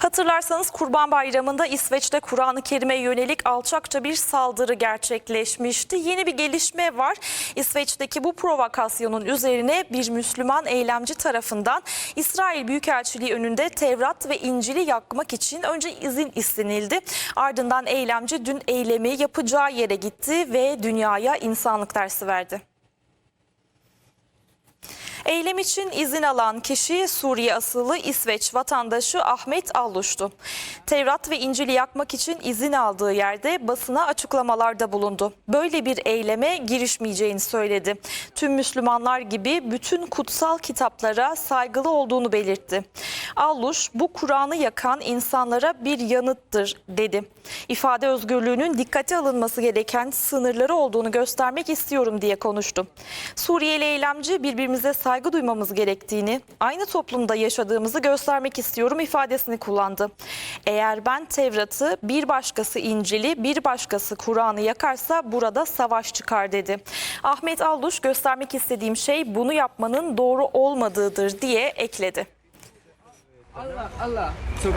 Hatırlarsanız Kurban Bayramı'nda İsveç'te Kur'an-ı Kerim'e yönelik alçakça bir saldırı gerçekleşmişti. Yeni bir gelişme var. İsveç'teki bu provokasyonun üzerine bir Müslüman eylemci tarafından İsrail Büyükelçiliği önünde Tevrat ve İncil'i yakmak için önce izin istenildi. Ardından eylemci dün eylemi yapacağı yere gitti ve dünyaya insanlık dersi verdi. Eylem için izin alan kişi Suriye asıllı İsveç vatandaşı Ahmet Alluş'tu. Tevrat ve İncil'i yakmak için izin aldığı yerde basına açıklamalarda bulundu. Böyle bir eyleme girişmeyeceğini söyledi. Tüm Müslümanlar gibi bütün kutsal kitaplara saygılı olduğunu belirtti. Alluş bu Kur'an'ı yakan insanlara bir yanıttır dedi. İfade özgürlüğünün dikkate alınması gereken sınırları olduğunu göstermek istiyorum diye konuştu. Suriyeli eylemci birbirimize saygı duymamız gerektiğini, aynı toplumda yaşadığımızı göstermek istiyorum ifadesini kullandı. Eğer ben Tevrat'ı, bir başkası İncil'i, bir başkası Kur'an'ı yakarsa burada savaş çıkar dedi. Ahmet Alluş göstermek istediğim şey bunu yapmanın doğru olmadığıdır diye ekledi. Allah, Allah. So.